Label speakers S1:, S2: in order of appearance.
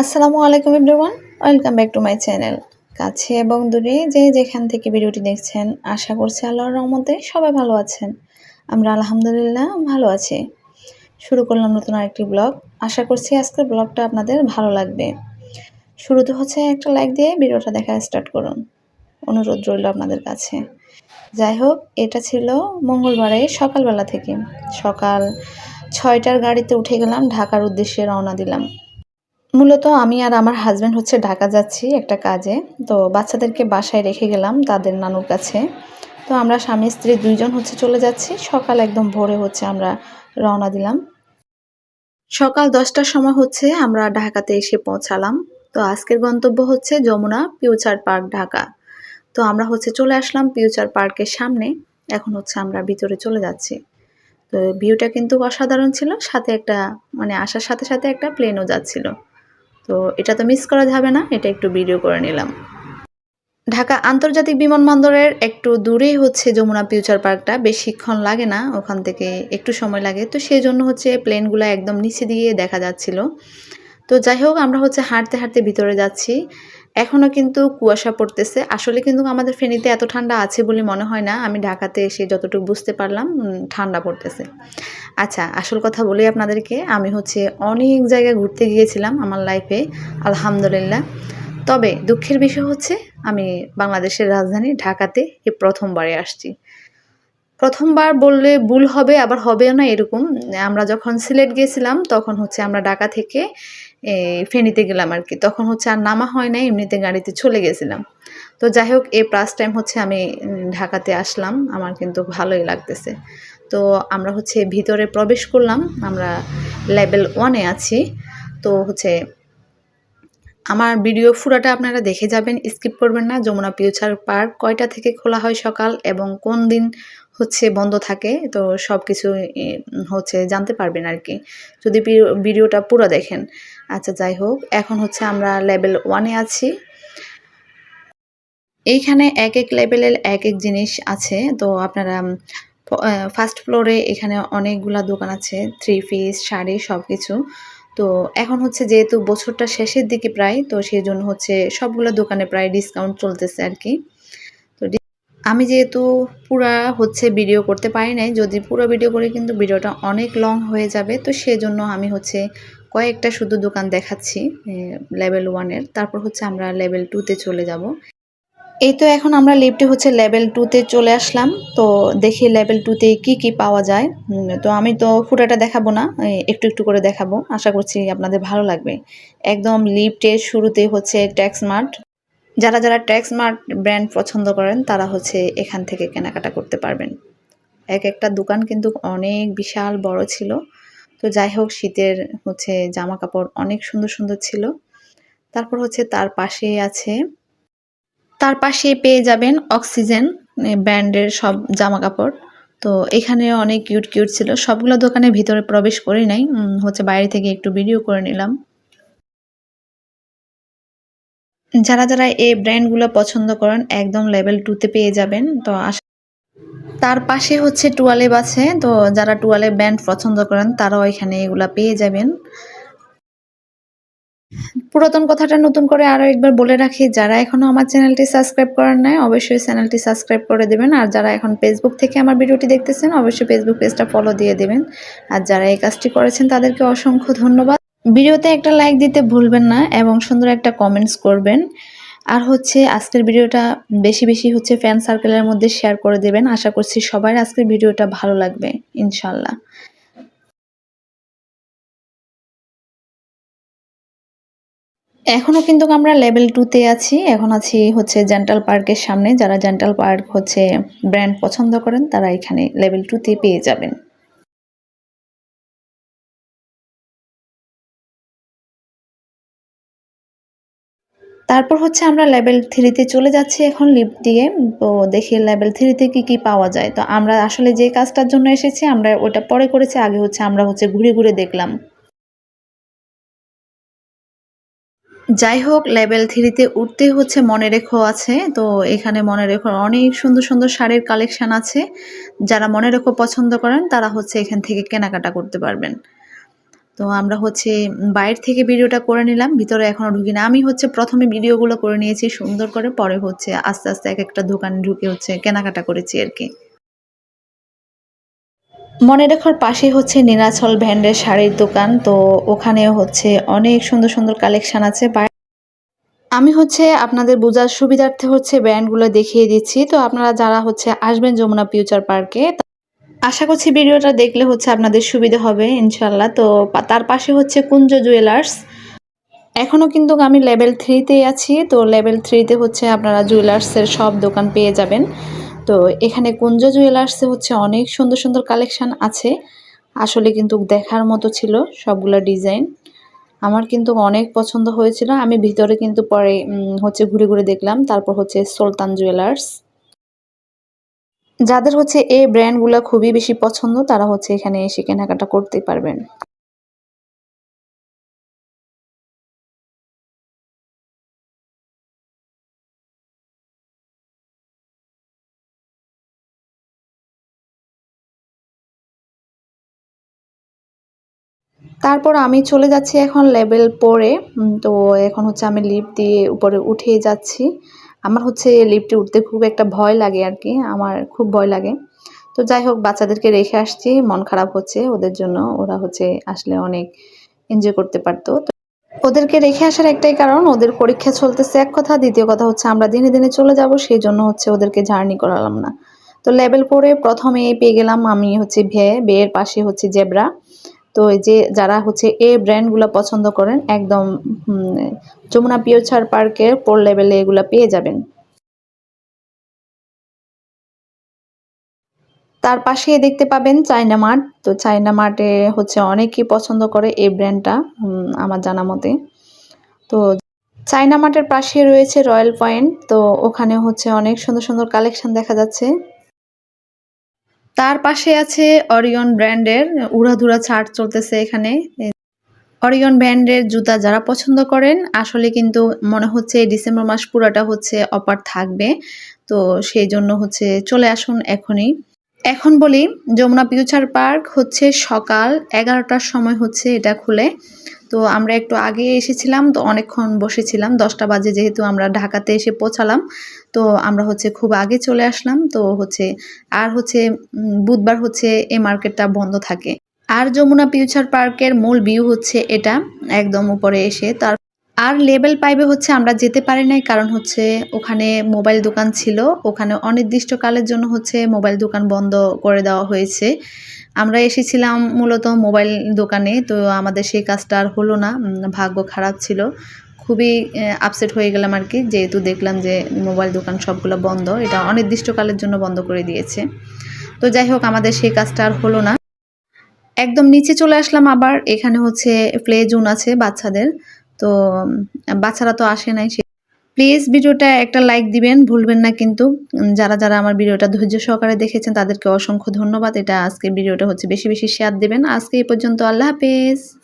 S1: আসসালামু আলাইকুম everyone, welcome back to my channel. কাছে এবং দূরে যে যেখান থেকে ভিডিওটি দেখছেন, আশা করছি আল্লাহর রহমতে সবাই ভালো আছেন। আমরা আলহামদুলিল্লাহ ভালো আছি। শুরু করলাম নতুন আরেকটি ব্লগ। আশা করছি আজকের ব্লগটা আপনাদের ভালো লাগবে। শুরুতে হচ্ছে একটা লাইক দিয়ে ভিডিওটা দেখা স্টার্ট করুন। অনুরোধ রইল আপনাদের কাছে। যাই হোক, এটা ছিল মঙ্গলবারে সকালবেলা থেকে। সকাল ছয়টার গাড়িতে উঠে গেলাম, ঢাকার উদ্দেশ্যে রওনা দিলাম। মূলত আমি আর আমার হাজব্যান্ড হচ্ছে ঢাকা যাচ্ছি একটা কাজে। তো বাচ্চাদেরকে বাসায় রেখে গেলাম তাদের নানুর কাছে। তো আমরা স্বামী, স্ত্রী দুইজন হচ্ছে চলে যাচ্ছি। সকাল একদম ভোরে হচ্ছে আমরা রওনা দিলাম। সকাল দশটার সময় হচ্ছে আমরা ঢাকাতে এসে পৌঁছালাম। তো আজকের গন্তব্য হচ্ছে যমুনা ফিউচার পার্ক, ঢাকা। তো আমরা হচ্ছে চলে আসলাম ফিউচার পার্কের সামনে। এখন হচ্ছে আমরা ভিতরে চলে যাচ্ছি। তো ভিউটা কিন্তু অসাধারণ ছিল। সাথে একটা মানে আসার সাথে সাথে একটা প্লেনও যাচ্ছিল। তো এটা তো মিস করা যাবে না, এটা একটু ভিডিও করে নিলাম। ঢাকা আন্তর্জাতিক বিমানবন্দরের একটু দূরেই হচ্ছে যমুনা ফিউচার পার্কটা, বেশিক্ষণ লাগে না, ওখান থেকে একটু সময় লাগে। তো সেই জন্য হচ্ছে প্লেনগুলো একদম নিচে দিয়ে দেখা যাচ্ছিল। তো যাই হোক, আমরা হচ্ছে হাঁটতে হাঁটতে ভিতরে যাচ্ছি। এখনও কিন্তু কুয়াশা পড়তেছে। আসলে কিন্তু আমাদের ফেনীতে এত ঠান্ডা আছে বলে মনে হয় না। আমি ঢাকাতে এসে যতটুকু বুঝতে পারলাম ঠান্ডা পড়তেছে। আচ্ছা আসল কথা বলি আপনাদেরকে, আমি হচ্ছে অনেক জায়গায় ঘুরতে গিয়েছিলাম আমার লাইফে আলহামদুলিল্লাহ। তবে দুঃখের বিষয় হচ্ছে, আমি বাংলাদেশের রাজধানী ঢাকাতে এই প্রথমবারে আসছি। প্রথমবার বললে ভুল হবে, আবার হবেও না এরকম। আমরা যখন সিলেট গিয়েছিলাম, তখন হচ্ছে আমরা ঢাকা থেকে ফেনীতে গেলাম আর কি। তখন হচ্ছে আর নামা হয় না এমনিতে গাড়িতে চলে গেছিলাম। তো যাই হোক, এই ফার্স্ট টাইম হচ্ছে আমি ঢাকাতে আসলাম। আমার কিন্তু ভালোই লাগতেছে। তো আমরা হচ্ছে ভিতরে প্রবেশ করলাম। আমরা লেভেল ওয়ানে আছি। তো হচ্ছে আমার ভিডিও ফুরাটা আপনারা দেখে যাবেন স্কিপ করবেন না। যমুনা ফিউচার পার্ক কয়টা থেকে খোলা হয় সকাল এবং কোন দিন হচ্ছে বন্ধ থাকে, তো সব কিছু হচ্ছে জানতে পারবেন আর কি। যদি ভিডিওটা পুরো দেখেন। আচ্ছা যাই হোক, এখন হচ্ছে আমরা লেভেল ওয়ানে আছি। এইখানে এক এক লেভেলের এক এক জিনিস আছে। তো আপনারা ফার্স্ট ফ্লোরে এখানে অনেকগুলা দোকান আছে থ্রি পিস শাড়ি সব কিছু তো এখন হচ্ছে যেহেতু বছরটা শেষের দিকে প্রায়, তো সেই জন্য হচ্ছে সবগুলো দোকানে প্রায় ডিসকাউন্ট চলতেছে আর কি। তো আমি যেহেতু পুরা হচ্ছে ভিডিও করতে পারি নাই, যদি পুরো ভিডিও করি কিন্তু ভিডিওটা অনেক লং হয়ে যাবে, তো সেজন্য আমি হচ্ছে কয়েকটা শুধু দোকান দেখাচ্ছি লেভেল ওয়ানের তারপর হচ্ছে আমরা লেভেল টুতে চলে যাব। এই তো এখন আমরা লিফটে হচ্ছে লেভেল টুতে চলে আসলাম। তো দেখি লেভেল টুতে কি কি পাওয়া যায়। তো আমি তো ফুটাটা দেখাবো না একটু একটু করে দেখাবো। আশা করছি আপনাদের ভালো লাগবে। একদম লিফটের শুরুতে হচ্ছে ট্যাক্স মার্ট যারা যারা ট্যাক্স মার্ট ব্র্যান্ড পছন্দ করেন, তারা হচ্ছে এখান থেকে কেনাকাটা করতে পারবেন। এক একটা দোকান কিন্তু অনেক বিশাল বড় ছিল। তো যাই হোক, শীতের হচ্ছে জামা কাপড় অনেক সুন্দর সুন্দর ছিল। তারপর হচ্ছে তার পাশে আছে, তার পাশে পেয়ে যাবেন অক্সিজেন ব্র্যান্ডের সব জামা কাপড় তো এখানে অনেক কিউট কিউট ছিল। সবগুলো দোকানে ভিতরে প্রবেশ করি নাই। হচ্ছে বাইরে থেকে একটু ভিডিও করে নিলাম। যারা যারা এই ব্র্যান্ডগুলো পছন্দ করেন, একদম লেভেল টুতে পেয়ে যাবেন। তো তার পাশে হচ্ছে টুয়ালেব আছে তো যারা টুয়ালেব ব্যান্ড পছন্দ করেন, তারাও এখানে এগুলা পেয়ে যাবেন। পুরাতন কথাটা নতুন করে আরও একবার বলে রাখি, যারা এখনও আমার চ্যানেলটি সাবস্ক্রাইব করেন নাই, অবশ্যই চ্যানেলটি সাবস্ক্রাইব করে দেবেন। আর যারা এখন ফেসবুক থেকে আমার ভিডিওটি দেখতেছেন, অবশ্যই ফেসবুক পেজটা ফলো দিয়ে দেবেন। আর যারা এই কাজটি করেছেন, তাদেরকে অসংখ্য ধন্যবাদ। ভিডিওতে একটা লাইক দিতে ভুলবেন না, এবং সুন্দর একটা কমেন্টস করবেন। আর হচ্ছে আজকের ভিডিওটা বেশি বেশি হচ্ছে ফ্যান সার্কেলের মধ্যে শেয়ার করে দেবেন। আশা করছি সবার আজকের ভিডিওটা ভালো লাগবে ইনশাল্লাহ এখনও কিন্তু আমরা লেভেল টুতে আছি। এখন আছি হচ্ছে জেন্টাল পার্কের সামনে। যারা জেন্টাল পার্ক হচ্ছে ব্র্যান্ড পছন্দ করেন, তারা এখানে লেভেল টুতে পেয়ে যাবেন। তারপর হচ্ছে আমরা লেভেল থ্রিতে চলে যাচ্ছি এখন লিফট দিয়ে। তো দেখি লেভেল থ্রিতে কি কি পাওয়া যায়। তো আমরা আসলে যে কাজটার জন্য এসেছি, আমরা ওটা পরে করেছি, আগে হচ্ছে আমরা হচ্ছে ঘুরে ঘুরে দেখলাম। যাই হোক লেভেল থ্রিতে উঠতে হচ্ছে মনে রেখো আছে। তো এখানে মনে রেখো অনেক সুন্দর সুন্দর শাড়ির কালেকশান আছে। যারা মনে রেখো পছন্দ করেন, তারা হচ্ছে এখান থেকে কেনাকাটা করতে পারবেন। তো আমরা হচ্ছে বাইরে থেকে ভিডিওটা করে নিলাম, ভিতরে এখনও ঢুকি না। আমি হচ্ছে প্রথমে ভিডিওগুলো করে নিয়েছি সুন্দর করে, পরে হচ্ছে আস্তে আস্তে এক একটা দোকানে ঢুকে হচ্ছে কেনাকাটা করেছি আর কি। মনে রাখার পাশে হচ্ছে নীলাচল ভ্যান্ডের শাড়ির দোকান, তো ওখানে হচ্ছে অনেক সুন্দর সুন্দর কালেকশন আছে। আমি হচ্ছে আপনাদের বোঝার সুবিধার্থে হচ্ছে ব্র্যান্ডগুলো দেখিয়ে দিচ্ছি। তো আপনারা যারা হচ্ছে আসবেন যমুনা ফিউচার পার্কে আশা করছি ভিডিওটা দেখলে হচ্ছে আপনাদের সুবিধা হবে ইনশাল্লাহ তো তার পাশে হচ্ছে কুঞ্জ জুয়েলার্স এখনও কিন্তু আমি লেভেল থ্রিতেই আছি, তো লেভেল থ্রিতে হচ্ছে আপনারা জুয়েলার্সের সব দোকান পেয়ে যাবেন। তো এখানে কুঞ্জ জুয়েলার্সে হচ্ছে অনেক সুন্দর সুন্দর কালেকশান আছে। আসলে কিন্তু দেখার মতো ছিল সবগুলো ডিজাইন আমার কিন্তু অনেক পছন্দ হয়েছিল। আমি ভিতরে কিন্তু পরে হচ্ছে ঘুরে ঘুরে দেখলাম। তারপর হচ্ছে সুলতান জুয়েলার্স যাদের হচ্ছে এই ব্র্যান্ডগুলো খুবই বেশি পছন্দ, তারা হচ্ছে এখানে এসে কেনাকাটা করতে পারবেন। তারপর আমি চলে যাচ্ছি এখন লেভেল পরে তো এখন হচ্ছে আমি লিফট দিয়ে উপরে উঠে যাচ্ছি। আমার হচ্ছে লিফটে উঠতে খুব একটা ভয় লাগে আর কি, আমার খুব ভয় লাগে। তো যাই হোক, বাচ্চাদেরকে রেখে আসছি, মন খারাপ হচ্ছে ওদের জন্য, ওরা হচ্ছে আসলে অনেক এনজয় করতে পারতো। ওদেরকে রেখে আসার একটাই কারণ, ওদের পরীক্ষা চলতেছে এক কথা, দ্বিতীয় কথা হচ্ছে আমরা দিনে দিনে চলে যাব সেই জন্য হচ্ছে ওদেরকে জার্নি করালাম না। তো লেভেল পরে প্রথমে পেয়ে গেলাম আমি হচ্ছে ভে বেয়ের পাশে হচ্ছে জেব্রা তো এই যে যারা হচ্ছে এই ব্র্যান্ডগুলো পছন্দ করেন, একদম যমুনা পিওছার পার্কের পোর লেভেলে এগুলো পেয়ে যাবেন। তার পাশে দেখতে পাবেন চায়না মার্ট তো চায়না মার্টে হচ্ছে অনেকেই পছন্দ করে এই ব্র্যান্ডটা আমার জানা মতে। তো চায়না মার্টের পাশে রয়েছে রয়্যাল পয়েন্ট তো ওখানে হচ্ছে অনেক সুন্দর সুন্দর কালেকশন দেখা যাচ্ছে। তার পাশে আছে অরিয়ন ব্র্যান্ডের উড়াধুরা ছাড় চলতেছে এখানে। অরিয়ন ব্র্যান্ডের জুতা যারা পছন্দ করেন, আসলে কিন্তু মনে হচ্ছে ডিসেম্বর মাস পুরোটা হচ্ছে অপার থাকবে। তো সেই জন্য হচ্ছে চলে আসুন এখনই। এখন বলি, যমুনা ফিউচার পার্ক হচ্ছে সকাল এগারোটার সময় হচ্ছে এটা খুলে। তো আমরা একটু আগে এসেছিলাম, তো অনেকক্ষণ বসেছিলাম। দশটা বাজে যেহেতু আমরা ঢাকাতে এসে পৌঁছালাম, তো আমরা হচ্ছে খুব আগে চলে আসলাম। তো হচ্ছে, আর হচ্ছে বুধবার হচ্ছে এই মার্কেটটা বন্ধ থাকে। আর যমুনা ফিউচার পার্কের মূল ভিউ হচ্ছে এটা, একদম উপরে এসে। তার, আর লেভেল পাইবে হচ্ছে আমরা যেতে পারি নাই, কারণ হচ্ছে ওখানে মোবাইল দোকান ছিল। ওখানে অনির্দিষ্টকালের জন্য হচ্ছে মোবাইল দোকান বন্ধ করে দেওয়া হয়েছে। আমরা এসেছিলাম মূলত মোবাইল দোকানে, তো আমাদের সেই কাজটা আর হলো না ভাগ্য খারাপ ছিল। খুবই আপসেট হয়ে গেলাম আর কি, যেহেতু দেখলাম যে মোবাইল দোকান সবগুলো বন্ধ, এটা অনির্দিষ্টকালের জন্য বন্ধ করে দিয়েছে। তো যাই হোক, আমাদের সেই কাজটা আর হলো না। একদম নিচে চলে আসলাম আবার, এখানে হচ্ছে প্লে জোন আছে বাচ্চাদের, তো বাচ্চারা তো আসে নাই প্লিজ ভিডিওটা একটা লাইক দিবেন, ভুলবেন না কিন্তু। যারা যারা আমার ভিডিওটা ধৈর্য সহকারে দেখেছেন, তাদেরকে অসংখ্য ধন্যবাদ। এটা আজকে ভিডিওটা হচ্ছে বেশি বেশি শেয়ার দেবেন। আজকে এই পর্যন্ত, আল্লাহ হাফেজ।